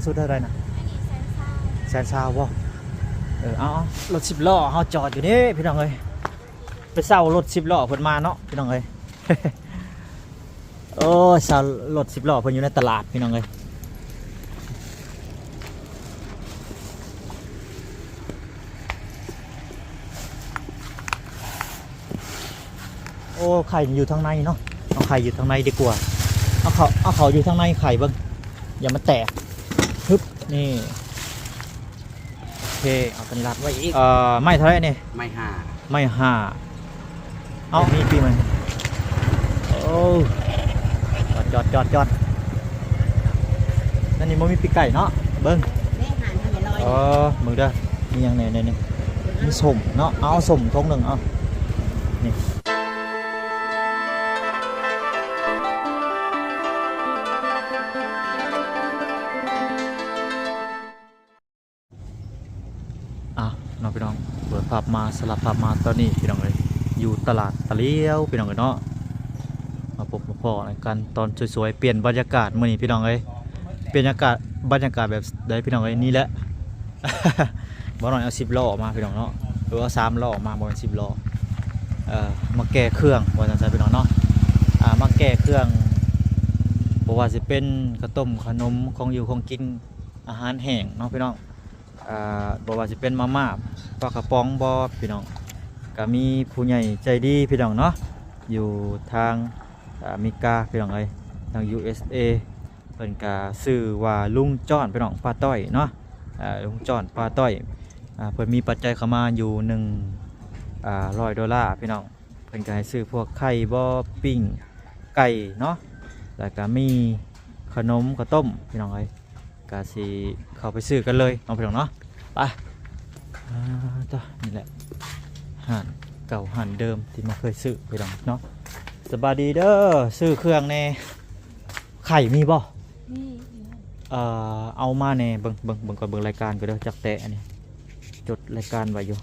เอาสุดเท่าไหรนะอันนี้แสนเศร้าแสนซาวบ่เออเอาเอารถสิบล้อเฮาจอดอยู่นี่พี่น้องเอ้ยไปเศร้ารถสิบล้อเพิ่นมาเนาะพี่น้องเอ้ยโอ้ยเศร้ารถสิบล้อเพิ่นอยู่ในตลาดพี่น้องเอ้ยโอ้ไข่อยู่ทางในเนาะเอาไข่อยู่ทางในดีกว่าเอาเขาเอาเขาอยู่ทางในไข่เบิ่งอย่ามาแตกฮึบ นี่ โอเค เอาตัวนี้รัดไว้อีก เอ่อ ไม่เท่าไหรนี่ ไม่ห้าไม่ห้าเอานี่ปีมันโอ้จอดจอดจอดจอดนั่นนี่มันมีปีกไก่เนาะ เบิ้งแม่หันให้ลอยเออมึงเด้อมีหยังเนี่ยเนี่ยเนี่ยมีสมเนาะ เอาสมทงหนึ่งเอานี่ เปิดภาพมาสลับภาพมาตอนนี้พี่น้องเลยอยู่ตลาดตะเลียวพี่น้องเลยเนาะมาพบมาพอกันตอนสวยๆเปลี่ยนบรรยากาศมื่อนี้พี่น้องเลยเปลี่ยนบรรยากาศบรรยากาศแบบใดพี่น้องเลยนี่แหละบ่หน่อยเอาสิบล้อออกมาพี่น้องเนาะหรือว่าสามล้อออกมาบนสิบล้อเอ่อมาแก้เครื่องว่าจังซั่นพี่น้องเนาะอ่ามาแก้เครื่องบ่ว่าสิเป็นข้าวต้มขนมของอยู่ของกินอาหารแห้งเนาะพี่น้องอ่าบอกว่าจะเป็นมาม่า ปลากระป๋องบอพี่น้องก็มีผู้ใหญ่ใจดีพี่น้องเนาะอยู่ทางอเมริกาพี่น้องเอ้ยทาง USA เพิ่นก็ซื้อว่าลุงจ้อนพี่น้องป้าต้อยเนาะลุงจ้อนป้าต้อยเพิ่นมีปัจจัยเข้ามาอยู่หนึ่งร้อยดอลลาร์พี่น้องเพิ่นก็ให้ซื้อพวกไข่บอปิ้งไก่เนาะแล้วก็มีขนมข้าวต้มพี่น้องเอ้ยกาสีเข้าไปซื้อกันเลยเอาไปลองเนาะไป ต่อนี่แหละห่านเก่าห่านเดิมที่มาเคยซื้อไปลองเนาะสบายดีเด้อซื้อเครื่องแน่ไข่มีบ่นี่เอ่อเอามาแน่เบิ่งเบิ่งเบิ่งก่อนเบิ่งรายการก็เด้อจักแตะอันนี้จดรายการไว้อยู่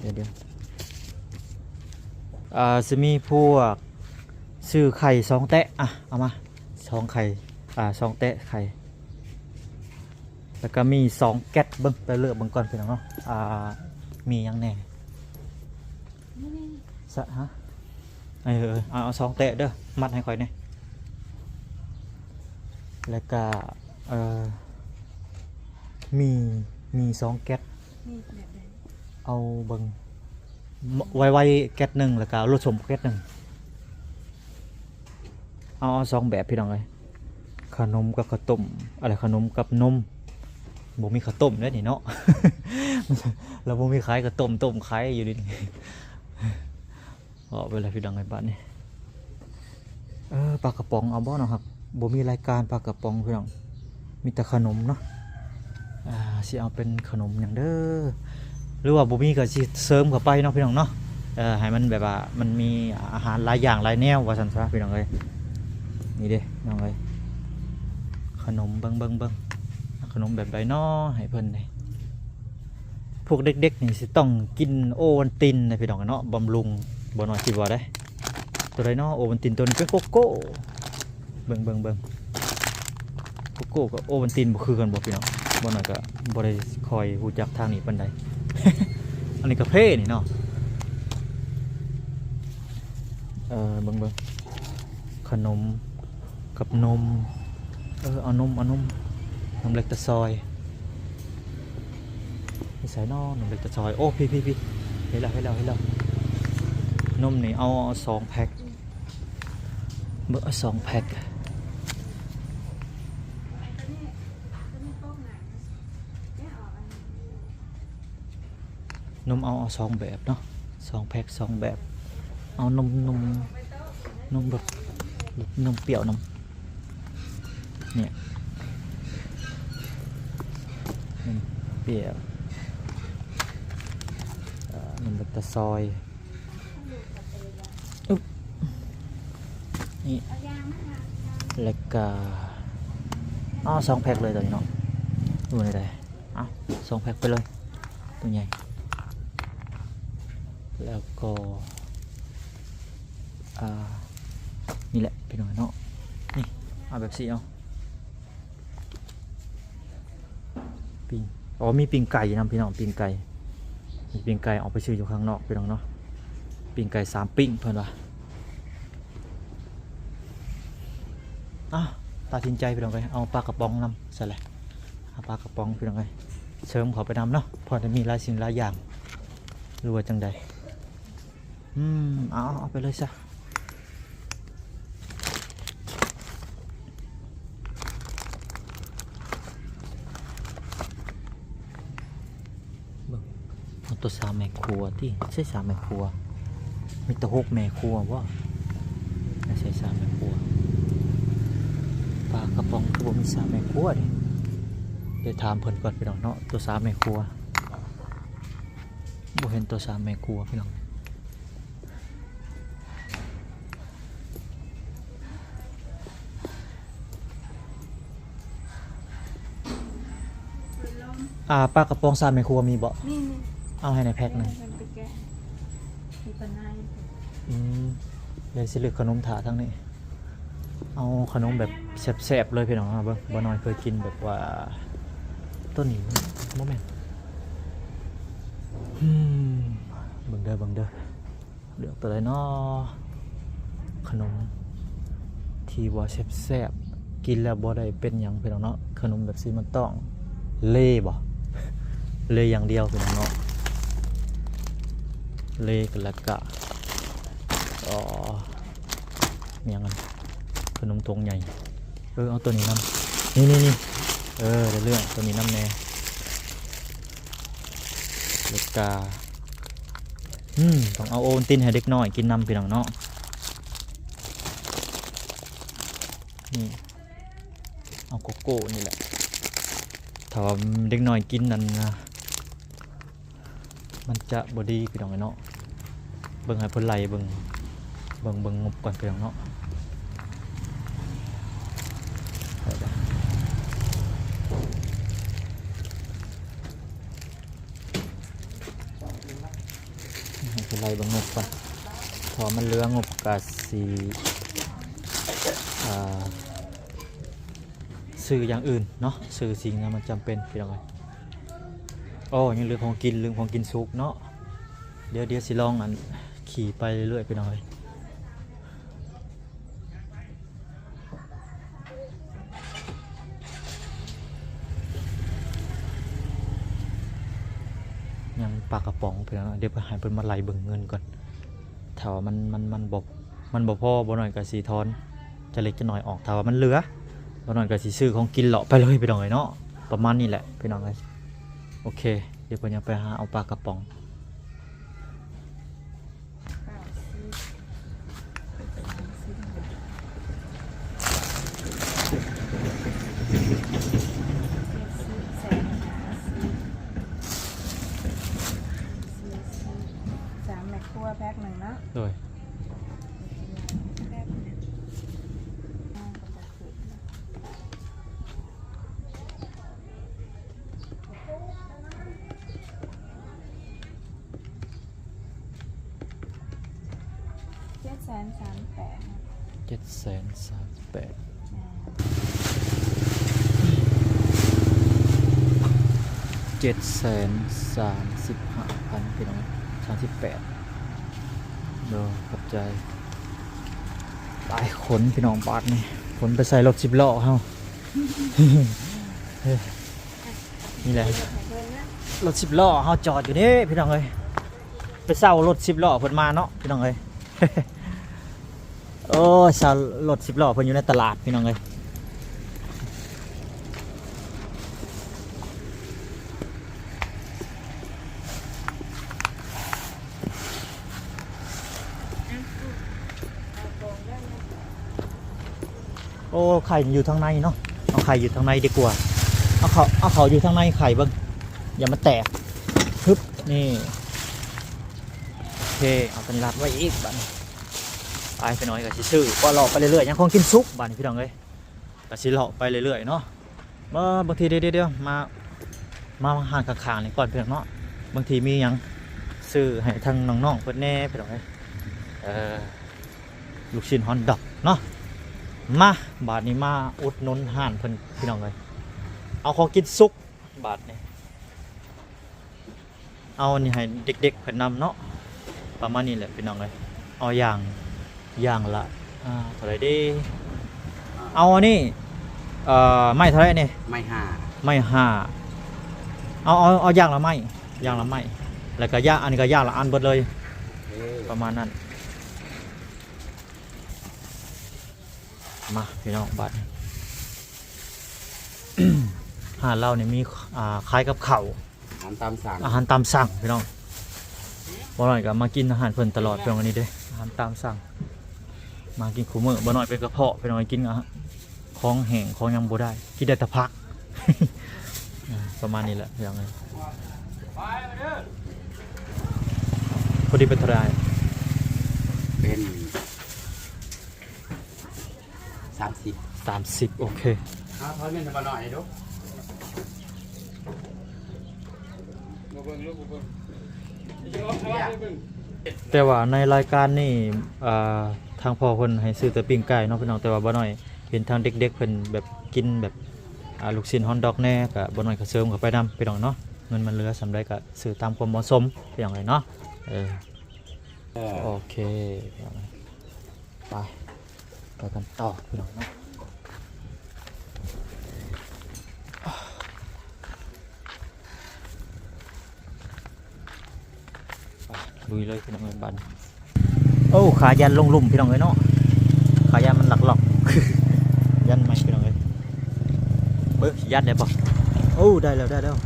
เดี๋ยวเดี๋ยวอ่าจะมีพวกซื้อไข่สองแตะอะเอามาสองไข่อ่าสองแตะไข่ แล้วก็มีสองแก๊สเบิ้งไปเลือกเบิ้งก่อนพี่น้องเนาะอ่ามีหยังแน่นี่นี่สะฮะเออเออเอาเอาสองเตะเด้อมัดให้ค่อยเนี่ยแล้วก็เอ่อมีมีสองแก๊สนี่แบบไหนเอาเบิ้งไว้ไว้แก๊สหนึ่งแล้วก็รถสมแก๊สหนึ่งเอาเอาสองแบบพี่น้องเลยขนมกับข้าวต้มอะไรขนมกับนม บ่มีข้าวต้มเด้อนี่เนาะ เราบ่มีขายข้าวต้มต้มขายอยู่ดิเอาไปเลยพี่น้องไอ้บ้านนี่เออปลากระป๋องเอาบ่เนาะครับบ่มีรายการปลากระป๋องพี่น้องมีแต่ขนมเนาะอ่าสิเอาเป็นขนมอย่างเด้อหรือว่าบุมีก็สิเสริมเข้าไปเนาะพี่น้องเนาะเออให้มันแบบว่ามันมีอาหารหลายอย่างหลายแนวว่าซั่นซะพี่น้องเอ้ยนี่เด้น้องเอ้ยขนมเบิ่งเบิ่งเบิ่ง ขนมแบบใดนอให้เพิ่นนี่พวกเด็กๆนี่สิต้องกินโอวัลตินนะพี่น้องเนาะบำรุงบ่นอยสิบ่ได้ ตัวใดน้อโอวัลตินตัวนี้เป็นโกโก้เบิ่งเบิ่งเบิ่งโกโก้กับโอวัลตินบ่คือกันบ่พี่น้องบ่นอยก็บ่ได้คอยรู้จักทางนี้ปานใดอันนี้กาแฟนี่เนาะเออเบิ่งเบิ่งขนมกับนมเออเอานมเอานม นมเล็กตะซอยนี่ใส่นอนมเล็กตะซอย โอ้พี่พี่พี่เห็นแล้เห็นแล้วเห็นแล้วนมนี่เอาเอาสองแพ็คเบอร์เอสองแพ็คนมเอาเอาสองแบบเนาะสองแพ็คสองแบบ เอานมนมนมแบบนมเปรี้ยวนมเนี่ยนม เปรี้ยวเอ่อนมแบบตะซอยอุ๊บนี่แล้วก็เอาสองแพ็คเลยตัวนี้เนาะดูในใดเอาสองแพ็คไปเลย ตัวใหญ่ แล้วก็อ่านี่แหละพี่น้องเนาะนี่เอาแบบสีเอาปิ้ง อ๋อมีปิงไก่นํพี่น้องปิงไก่มีปิงไก่ออกไปซื้ออยู่ข้างนอกพี่น้องเนาะปิงไก่สามปิ้งเพิ่นว่าอ้าตัดสินใจพี่น้องไปเอาปลากระป๋องนำใส่เลยเอาปลากระป๋องพี่น้องไปเชิมขาไปนำเนาะพอจะมีหลายสิ่งหลายอย่างรว่าจังใดอืมเอาเอาไปเลยซะ เอา ตัวสามแม่ครัวที่ใช่สามแม่ครัว มีตัวหกแม่ครัวว่าใช่สามแม่ครัวปลากระป๋องคือบ่มีสามแม่ครัวดิเดี๋ยวถามเพิ่นก่อนพี่น้องเนาะตัวสามแม่ครัวบ่เห็นตัวสามแม่ครัวพี่น้องอ่าปลากระป๋องสามแม่ครัวมีบ่นี่นี่ เอาให้ในแพ็คหนึ่งมันไปแกะมีปัญหาอยู่อืมเดี๋ยวสิเลือกขนมถาทั้งนี้ เอาขนมแบบแซ่บๆเลยพี่น้องครับบ่น้อยเคยกินแบบว่าต้นนี้โมเมนต์เบิ่งเด้อเบิ่งเด้อเลือกตัวไหนเนาะขนม ที่ว่าแซ่บๆกินแล้วบ่ได้เป็นหยังพี่น้องเนาะขนมแบบซีมันต้องเล่บ่เล่อย่างเดียวพี่น้องเนาะ เล่กันแล้วก็อ๋อเมียงกันขนมทงใหญ่ เออเอาตัวนี้นำนี่นี่นี่เออเรื่องตัวนี้นำแน่เล็กกาอืมต้องเอาโอวัลตินให้เด็กน้อยกินนำพี่น้องเนาะนี่เอาโกโก้นี่แหละถ้าว่าเด็กน้อยกินนั่นนะมันจะบอดีพี่น้องเนาะ เบิ่งให้เพิ่นไล่เบิ่งเบิ่งเบิ่งงบก่อนเพียงเนาะไฮเพิ่นไลเบิ่งงบก่อนพอมันเลืองบก็สิอ่าซื้ออย่างอื่นเนาะซื้อสิ่งที่มันจำเป็นพี่น้องเอ้ยโอ้ยังเหลือของกินลืมของกินสุกเนาะเดี๋ยวเดี๋ยวสิลองอัน ขี่ไปเรื่อยๆไปหน่อยยังปลากระป๋องไปแล้วเดี๋ยวไปหายเพิ่นมาไหลเบิ่งเงินก่อนถาว่ามันมันมันบบมันบ่พ่อบ่หน่อยก็สีทอนจะเล็กจะหน่อยออกถาว่ามันเหลือบ่หน่อยก็สิซื้อของกินเลาะไปเลยไปหน่อยเนาะประมาณนี้แหละพี่น้องเอ้ยโอเค เดี๋ยวเพิ่นยังไปหาเอาปลากระป๋อง โดยแพ็คหนึ่งอ่าก็จะขึ้นนะเจ็ดแสนสามแปดนะเจ็ดแสนสามแปดอ่าเจ็ดแสนสามสิบห้าพันพี่น้องสามสิบแปดเดี๋ยวขอบใจตายขนพี่น้องบาดนี่ขนไปใส่รถสิบล้อเฮาเฮ้ยนี่แหละรถสิบล้อเฮาจอดอยู่นี่พี่น้องเอ้ยไปเศร้ารถสิบล้อเพิ่นมาเนาะพี่น้องเอ้ยโอ้เศร้ารถสิบล้อเพิ่นอยู่ในตลาดพี่น้องเอ้ย เอาโกงได้ไหม โอ้ ไข่อยู่ทางในเนาะเอาไข่อยู่ทางในดีกว่าเอาเขาเอาเขาอยู่ทางในไข่บิ่งอย่ามาแตกฮึบนี่โอเคเอาเป็นรัดไว้อีกบัดนี้ไปไปหน่อยก็สิซื้อว่าหลอกไปเรื่อยๆยังคงกินซุปบัดนี้พี่น้องเอ้ยก็สิหลอกไปเรื่อยๆเนาะมาบางทีเดี๋ยวเดี๋ยวๆมามาห่างขางๆนี่ก่อนพี่องเนาะบางทีมียังซื้อให้ทางน้องๆเพิ่นแน่พี่องเอ้ยลูกชิ้นฮอนดอกเนาะ มาบาทนี้มาอุดหนุนห่านเพิ่นพี่น้องเลยเอาของกินซุกบาทนี่เอาอันนี้ให้เด็กๆเพิ่นนำเนาะประมาณนี้แหละพี่น้องเลยเอาอย่างอย่างละอ่าเท่าไหร่เดีเอาอันนี้เอ่อไม่เท่าไหร่นี่ไม่ห้าไม่ห้าเอาเอาเอาอย่างละไม่อย่างละไม่แล้วก็ย่างอันนี้ก็ย่างละอันเบิดเลยเอ้ยประมาณนั้น มาพี่น้องบัตรหาดเราเนี่ยมีอ่าคล้ายกับเขาวอาหารตามสั่งอาหารตามสั่งพี่น้องบ่หน่อยก็มากินอาหารเพิ่นตลอดพี่น้องอันนี้เด้อาหารตามสั่ง มากินคู่มื้อบ่หน่อยเป็นกระเพาะพี่น้องกินอาหารของแห้งของหยังบ่ได้กินได้แต่พักอ่าประมาณนี้แหละพี่น้องเอ้ยพอดีเป็นเท่าไหรเป็นสามสิบสามสิบโอเคเอาทอดเงินมาหน่อยดูแต่ว่าในรายการนี่อ่าทางพ่อเพิ่นให้ซื้อแต่ปิ้งไก่เนาะพี่น้องแต่ว่าบ่น้อยเห็นทางเด็กๆเพิ่นแบบกินแบบอ่าลูกชิ้นฮอนดอกแน่ก็บ่น้อยก็เสริมเข้าไปนํพี่น้องเนาะเงินมันเหลือสำได้ก็ซื้อตามความเหมาะสมพี่น้องเลยเนาะเออเออโอเคพี่น้องเอ้ยไป ไปกันต่อพี่น้องเนาะลุยเลยพี่น้องเอ้ยบันโอ้ขายันลงลุ่มพี่น้องเอ้ยเนาะขายันมันหลักหลอกยันใหม่พี่น้องเอ้ยเบิ้งยันได้ปะโอ้ได้แล้วได้แล้ว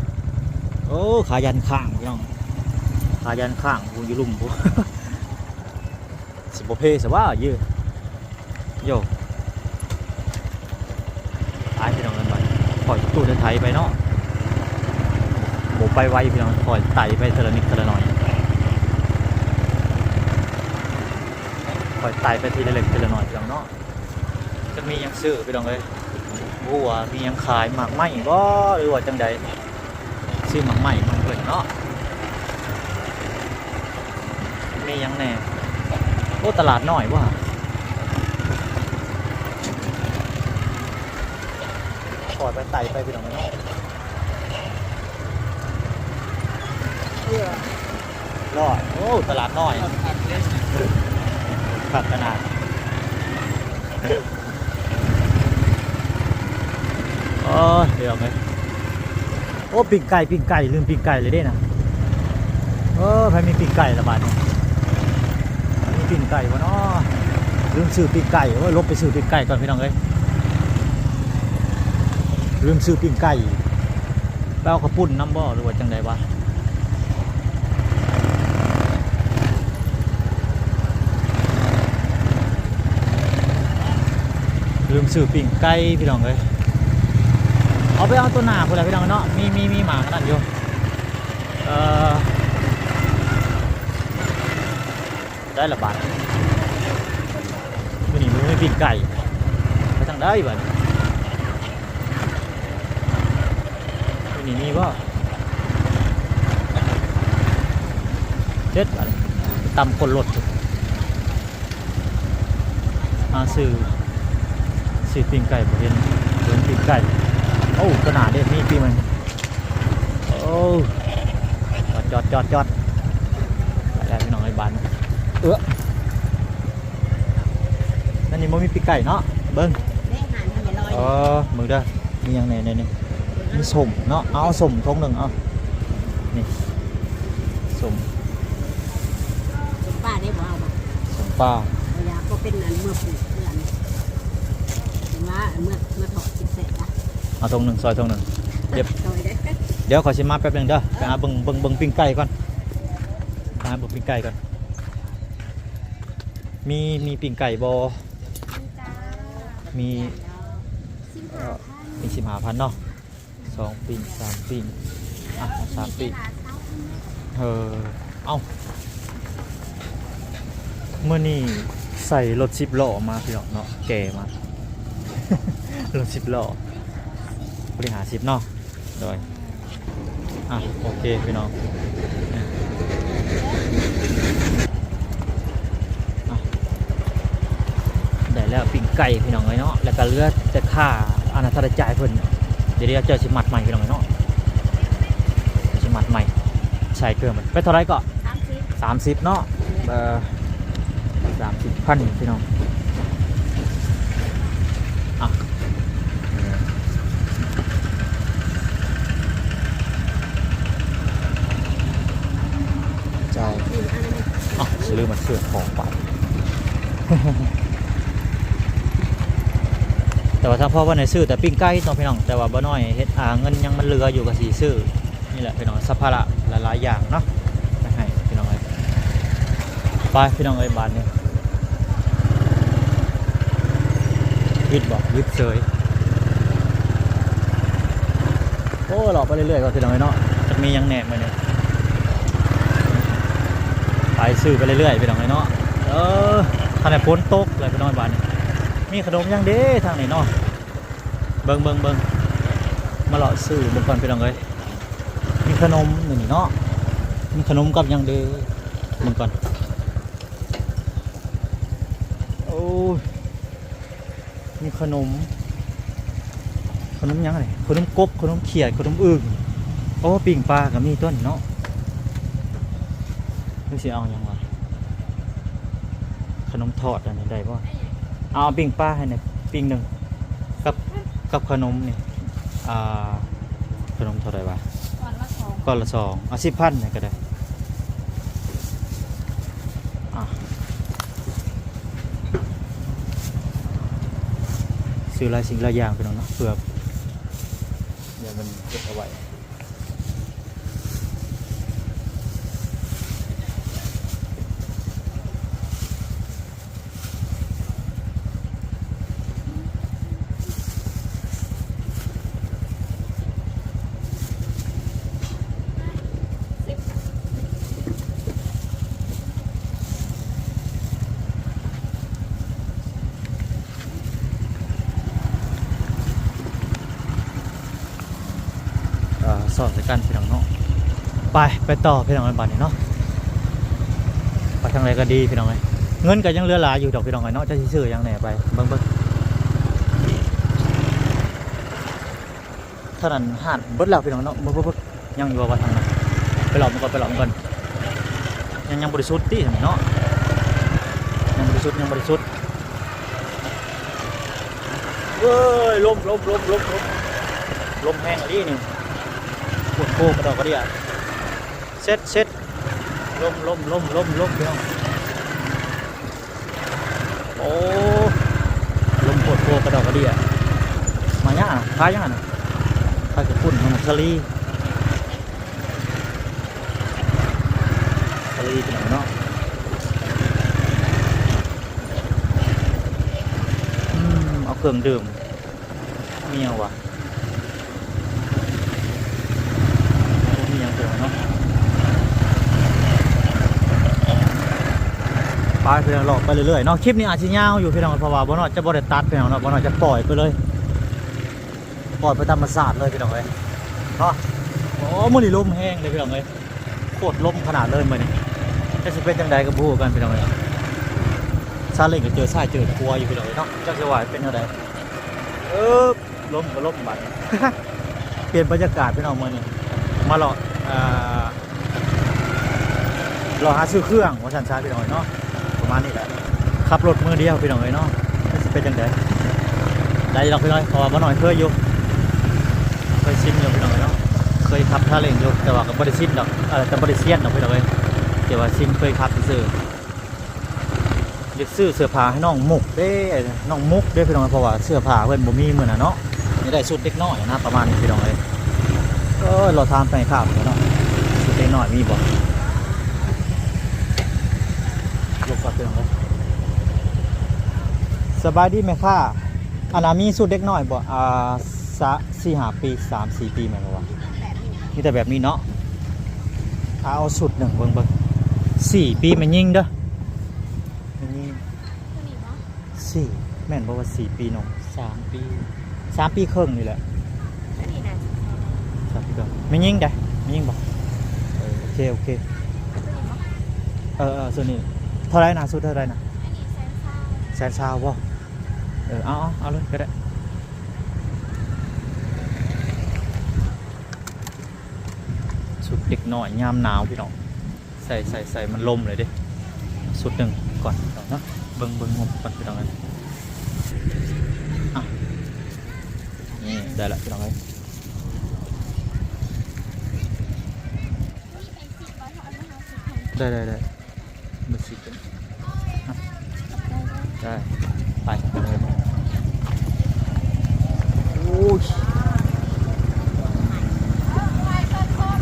โอ้ขายันข้างพี่น้องขายันข้างกูอยู่ลุ่มกูสิบโอเพสว่าเยอะ โยตายพี่น้องกันไปปล่อยตู้เดินไทยไปเนาะโบไปไวพี่น้องปล่อยไตไปเทลนิดเทลนอยปล่อยไตไปทีละเล็กทีละหน่อยพี่น้องเนาะจะมียังซื้อพี่น้องเลยบัวมียังขายหมากไหมบ่หรือว่าจังใดซื้อหมากไหมมาเพิ่นเนาะมียังแน่โอ้ตลาดน้อยว่ะ ปอยไปไต่ไปพี่น้องเนาะรอด โอ้ ตลาดน้อยขัดขนาดโอ้เดี๋ยวไหมโอ้ปิ้งไก่ปิ้งไก่ลืมปิ้งไก่เลยด้นะเออใครมีปิ้งไก่ละบาดเนี่ยมีปิ้งไก่วะเนาะลืมซื้อปิ้งไก่โอ้ลบไปซื้อปิ้งไก่ก่อนพี่น้องเอ้ย ลืมซื้อปิ้งไก่แป้วข้าวปุ้นน้ำบ่หรือว่าจังใดวะลืมซื้อปิ่งไก่พี่น้องเลยเอาไปเอาตัวหนาคนละพี่น้องเนาะมีมีมีหมาขนาดอยู่เออได้ละบาทวันนี้มันไม่ปิ่งไก่ไปทางได้บ้ นวันนี้มีว่าเจ็ดบาทตำคนรถมาซื้อสีปิ้งไก่บ่เห็นเห็นปิ้งไก่โอ้ขนาดเด็ดนี่พี่มันโอ้จอดจอดจอดจอดไปแล้วพี่น้องไอ้บานเออนั่นนี่มันมีปิ้งไก่เนาะเบิ้งแม่หานทำอย่าลอยเออมึงเด้อมีหยังไงในนี่ มีสมเนาะเอาสมทงหนึ่งเอานี่สมป้าได้บอกเอามาสมปลาเอายาก็เป็นอันเมื่อปลูกเพื่อนเห็นว่าเมื่อเมื่อถอดจิตเสร็จละเอาทงหนึ่งซอยทงหนึ่งเรียบโดยได้เดี๋ยวขอชิมมาแป๊บหนึงเด้อไปหาเบิ่งเบิ่งเบิ่งปิ้งไก่ก่อนไปหาเบิ่งปิ้งไก่ก่อนมีมีปิ้งไก่บอมีเอ่อมีสิบห้าพันเนาะ สองปิ้งสามปิ้งอะสามปิ้งเออเอาเมื่อนี่ใส่รถสิบหล้อมาพี่น้องเนาะแก่มารถสิบหล้อบริหารสิบเนาะโดยอะโอเคพี่น้องได้แล้วปิ้งไก่พี่น้องเลยเนาะแล้วก็เลือแต่ค่าอาณาธรจายเพิ่น เดี๋ยวเดี๋ยวเจอสิมัดใหม่พี่น้องเลยเนาะมัดใหม่ใช่เกินมันไปเท่าไรก็สามสิบสามสิบเนาะเออสามสิบพันพี่น้องอะจ่ายหนึ่งอันนั้นอ๋อลืมมาเสื้อของไปแต่ ว่าถ้าพ่อว่าในซื้อแต่ปิ้งไก่ต้องพี่น้องแต่ว่าบ่น้อยเฮ็ดอ่าเงินยังมันเหลืออยู่กับสีซื้อนี่แหละพี่น้องสัพพะละหลายๆอย่างเนาะไปให้พี่น้องเอ้ยไปพี่น้องเอ้ยบานนี้วิดบอกวิดเฉยโอ้หลอกไปเรื่อยๆก็พี่น้องเอ้ยเนาะจะมียังแหนมาเนี่ยไปซื้อไปเรื่อยๆไปน้องไอ้เนาะเออทางไหนพ้นตกเลยไปนอนบ้านนี่ มีขนมยังเด้ทางไหนเนาะเบิงเบิงเบิงมาเลาะซื้อเบิ่งก่อนไปน้องเอ้ยมีขนมหนี่เนาะมีขนมกับยังเด้เบิ่งก่อนโอ้ยมีขนม ขนมยังไงขนมกบขนมเขียดขนมอึ่งโอ้ปิ่งปลาก็มีต้นเนาะดูสิเอายังวะขนมทอดอันนี้ได้ป่ะ เอาปิ้งปลาให้หน่อยปิ้งหนึ่งกับกับขนมนี่อ่าขนมเท่าไหร่วะก่อนละสองก้อนละสองเอาสิบพันเนี่ยก็ได้อะซื้อหลายสิ่งหลายอย่างไปหน่อยเนาะเพื่อเดี๋ยวมันเก็บเอาไว้ สอบสกันพี่น้องเนาะไปไปต่อพี่น้องไอบัดนี้เนาะไปทางไหนก็ดีพี่น้องไอ้เงินก็ยังเหลือหลายอยู่ดอกพี่น้องไอ้เนาะจะสิซื้อยังแหนไปเบิ่งเบิ่งเท่านั้นห่านเบิดแล้วพี่น้องเนาะเบิ่งเบิ่งเบิ่งยังอยู่ว่าทางนั้นไปหลอมก่อนไปหลอมก่อนยังยังบริสุทธิ์ติเนาะยังบริสุทธิ์ยังบริสุทธิ์เว้ยลมลมลมลมลมลมแห้งอะไรนี่ โคกระดอกกระเดียเซ็ตเซ็ตล้มล้มล้มล้มล้มพี่น้องโอ้ลมปวดโคกระดอกกระเดียมาย่าพายยังไงนะพายกับปุ่นมันสลีสลีเป็นไงเนาะอืมเอาเครื่องดื่มเมีเอาวะ มีอย่างเดียวเนาะ ไปเพื่อหลอกไปเรื่อยๆเนาะคลิปนี้อาจจะยาวอยู่พี่น้องเพราะว่าบ่นอยจะบ่ได้ตัดพี่น้องเนาะบ่นอยจะปล่อยไปเลยปล่อยไปตามธรรมชาติเลยพี่น้องเอ้ยเนาะโอ้มื้อนี้ลมแห้งเลยพี่น้องเอ้ยโคตรลมขนาดเลยมื้อนี้จะสิเป็นจังใดก็บ่ฮู้กันพี่น้องเอ้ยซาเล้งก็เจอทรายเจอครัวอยู่พี่น้องเอ้ยเนาะจักสิว่าเป็นจังไดเออลมก็ลมบัดเปลี่ยนบรรยากาศพี่น้องมื้อนี้มาหลอกอ่าหลอหาซื้อเครื่องว่าชันชาพี่น้อยเนาะ ประมาณนี้แหละขับรถมือเดียวพี่น้อยเนาะไม่สเป็นจังไดได้หรอกพี่น้อยเพราะว่าบ่น้อยเคยอยู่เคยชินอยู่พี่น้อยเนาะเคยขับท่าเร่งอยู่แต่ว่าก็บ่ได้ชินดอกเออแต่บ่ได้เซียนดอกพี่น้อยแต่ว่าชินเคยขับซื่อๆอยากซื้อเสื้อผ้าให้น้องมุกเด้น้องมุกเด้พี่น้อยเพราะว่าเสื้อผ้าเพิ่นบ่มีมือน่ะเนาะนี่ได้สุดเล็กน้อยนะประมาณนี้พี่น้อยเออเราทำไปข้าวเนาะสุดเล็กหน่อยมีบ่ลงก่อนไปหน่อยเลย สบายดีไหมค่ะอันนั้นมีสุดเล็กน้อยบ่อ่าสะสี่หาปีสามสี่ปีแม่นบ่วะแบบนี้มีแต่แบบนี้เนาะเอาสุดหนึ่งเบิ่งเบิ่งสี่ปีมันยิงเด้อมันยิงตัวนี้เนาะสี่แม่นบอกว่าสี่ปีเน้องสามปีสามปีครึ่งนี่แหละอันนี้น่าจะครับพี่ก็ไม่ยิงได้ไม่ยิงบอกเออโอเคโอเคตัวนี้เนาะเออเออส่วนนี้เท่าไรนะสุดเท่าไรนะอันนี้แซนซ่าแสนซาวบ่ เออเอาเอาเอาเลยก็ได้สุดเด็กน้อยยามหนาวพี่น้องใส่ใส่ใส่มันลมเลยเดิสุดหนึ่งก่อนเนาะเบิ่งเบิ่งงบก่อนพี่น้องเลยอะนี่ได้ละพี่น้องเลยได้ได้ได้เบอร์สิบอะได้ไปกันเลยโอ้ย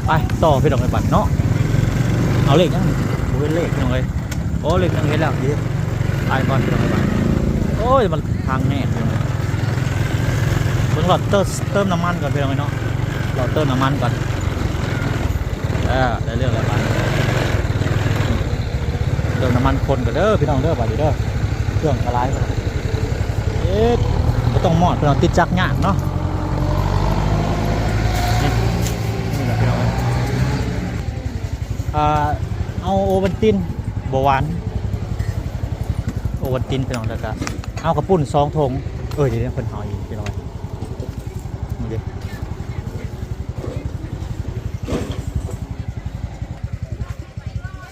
ไปต่อพี่น้องไปบัตรเนาะเอาเลขยังโอ้ยเลขพี่น้องเลยโอ้เลขยังเห็นแล้วดีไปก่อนพี่น้องไปบัตรโอ้ยมันทางแน่พี่น้องเลยเพิ่งหลอดเติมเติมน้ำมันก่อนพี่น้องเลยเนาะเราเติมน้ำมันก่อนเออได้เรื่องแล้วไปเติมน้ำมันคนก่อนเด้อพี่น้องเด้อบัตรเด้อเครื่องกระไรเอ๊ะ ต้องหมอดพี่น้องติดจักรยากเนาะนี่แหละพี่น้องเอาโอวัลตินบหวาน โอวัลตินพี่น้องแล้วก็เอากระปุ่นสองถุงเออเดี๋ยวนี้คนหาอีกพี่น้องนี่ดิ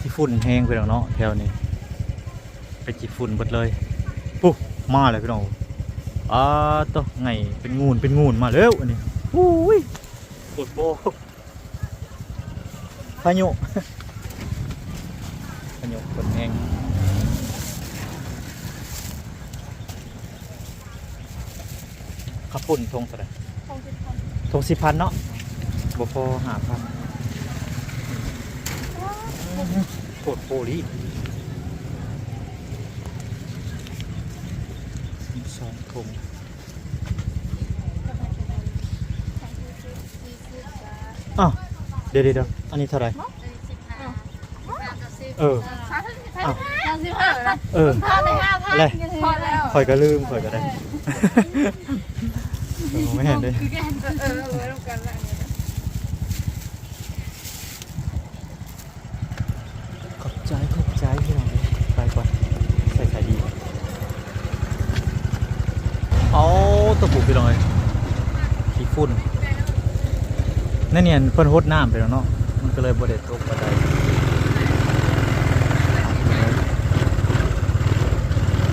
ที่ฝุ่นแห้งพี่น้องเนาะแถวนี้ไปจีฝุ่นหมดเลยปุ๊บมาเลยพี่น้อง อ่าตัวไงเป็นงูนเป็นงูนมาแล้วอันนี้อุ้ยปวดโบพายุพายุฝนแห้งขับปุ่นทงเท่าไหร่ทงสิพันเนาะบพอหาพันปวดโบลี สองทงอ้าวเดี๋ยวเดี๋ยวเดี๋ยวอันนี้เท่าไหร่เอออ้าวยังสิบห้าเลยเออพอเลยห้าพันอะไรพอแล้วคอยก็ลืมคอยก็ได้เออไม่เห็นเลยคือแกเออเออร่วมกันแล้วเนี่ยขอบใจขอบใจพี่น้องไปก่อนใส่ใส่ดีเอา ตัวผูกพี่น้อยขี้ฝุ่นนั่นเนี่ยเพิ่นโฮดน้ำไปแล้วเนาะมันก็เลยบ่ได้ตกบ่ได้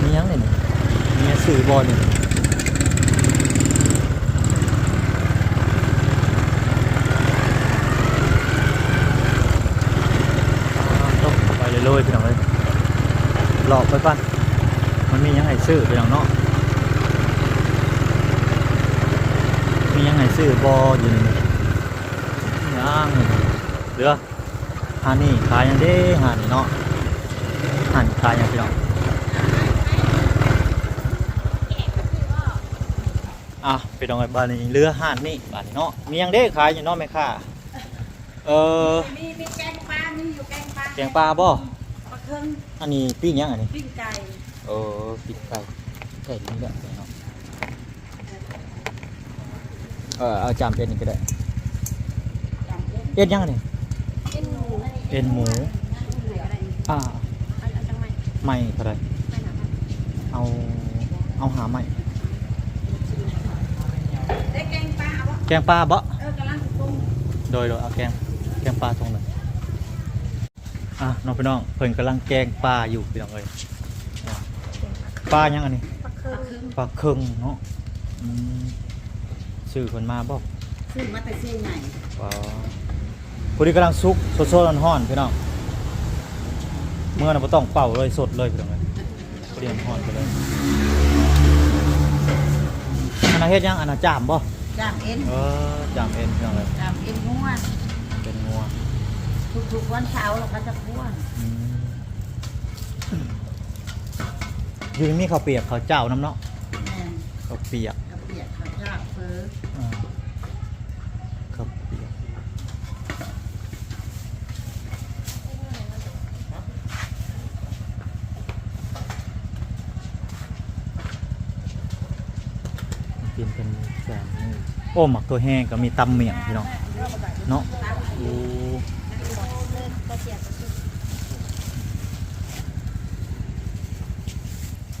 มียังเนี่ยมีสื่อบอลเนี่ยต้องไปเลยเลยพี่น้องเลยหลอกไปก่อนมันมียังไงซื้อพี่น้องเนาะมีห ยังไงซื้อบออยู่นี่ยังเหลือหานี่ขายยังเด้หานี่เนาะหานี่ขายยังพี่น้องอะไปดองไอ้บ้านนี้เรือห่านนี่บ้านนี้เนาะมียังเด้ขายอยู่เนาะแม่ค้าเออมีมีแกงปลามีอยู่แกงปลาแกงปลาบ่ปลาเครื่องอันนี้ปิ้งยังอันนี้ปิ้งไก่เออปิ้งไก่ไก่นี่แหละเนาะเออเอาจามเป็นนี่ก็ได้จำเป็นเอ็ดหยังอันนี้เอ็นหมูเอ็นหมู อ่าเอาเอาจังไหมไม่เท่าไหรไม่หนักนะเอา เอาหาไม่ได้แกงปลาวะแกงปลาบ่เออกำลังปรุงโดยโดยเอาแกง แกงปลาตรงหนึ่งอะน้องพี่น้อง เพิ่นกำลังแกงปลาอยู่พี่น้องเอ้ยอะปลาหยังอันนี้ปลาเครื่องปลาเคิงเนาะอืม ซื้อคนมาบ่ซื้อมาแต่เส้นใหญ่ปลาผู้ที่กำลังซุกสดๆร้อนๆพี่น้องเมื่อน่ะบ่ต้องเป่าเลยสดเลยพี่น้องเอ้ยผู้ที่ร้อนๆไปเลยอันน่ะเฮ็ดหยังอันน่ะจามบ่จามเอ็นเออจามเอ็นพี่น้องเอ้ยจามเอ็นงัวเป็นงัวทุกๆวันเช้าเราก็จะคั่วอืมอยู่นี่มีข้าวเปียกข้าวเจ้าน้ำเนาะแม่นข้าวเปียกกระเปียกข้าวเจ้าเฟอ อ่าข้าวเปียกกินเป็นแสนนี่ โอ้หมักตัวแห้งก็มีตำเมี่ยงพี่น้องเนาะโอ้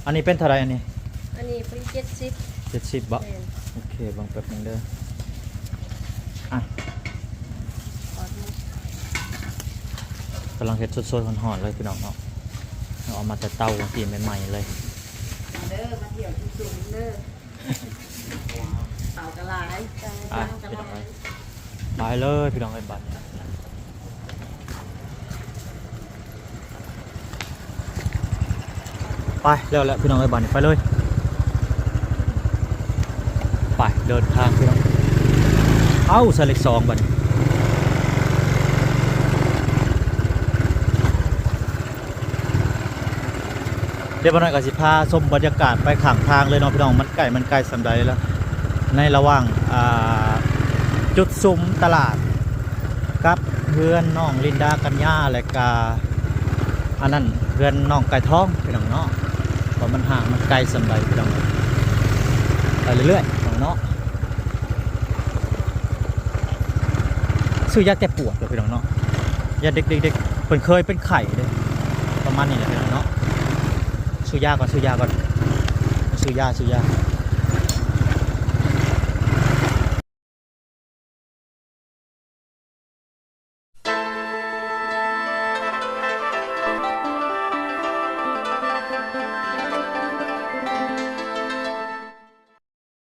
อันนี้เป็นเท่าไหรอันนี้ อันนี้เป็นเจ็ดสิบเจ็ดสิบบาทโอเคบางแป๊บหนึงเด้ออะำลังเฮ็ดสดๆหอนๆเลยพี่น้องเนาะเอามาแต่เตากินใหม่ๆเลยมาเด้อมาเที่ยวจุดสูงเด้อ เต่ากระไรเต่าอะพี่น้องเอ้ยไปเลยพี่น้องไอ้ยบัตรไปเร็วแล้วพี่น้องไอ้ยบัตรไปเลย ไปเดินทางพี่น้อง เอ้าสล็กซองบัตรเดี๋ยววันนั้นก็สิพาชมบรรยากาศไปข้างทางเลยเนาะพี่น้องมันใกล้มันใกล้สำใดแล้ว ในระหว่างจุดซุ้มตลาดกับเพื่อนน้องลินดากัญญาและกาอันนั้นเพื่อนน้องไก่ท้องพี่น้องเนาะเพราะมันห่างมันไกลสำใดพี่น้องไปเรื่อยๆพี่น้องเนาะซื้อยาแก้ปวดเลยพี่น้องเนาะยาเด็กๆเด็กเพิ่นเคยเป็นไข่เลยประมาณนี้แหละพี่น้องเนาะซื้อยาก่อนซื้อยาก่อนซื้อยาซื้อยา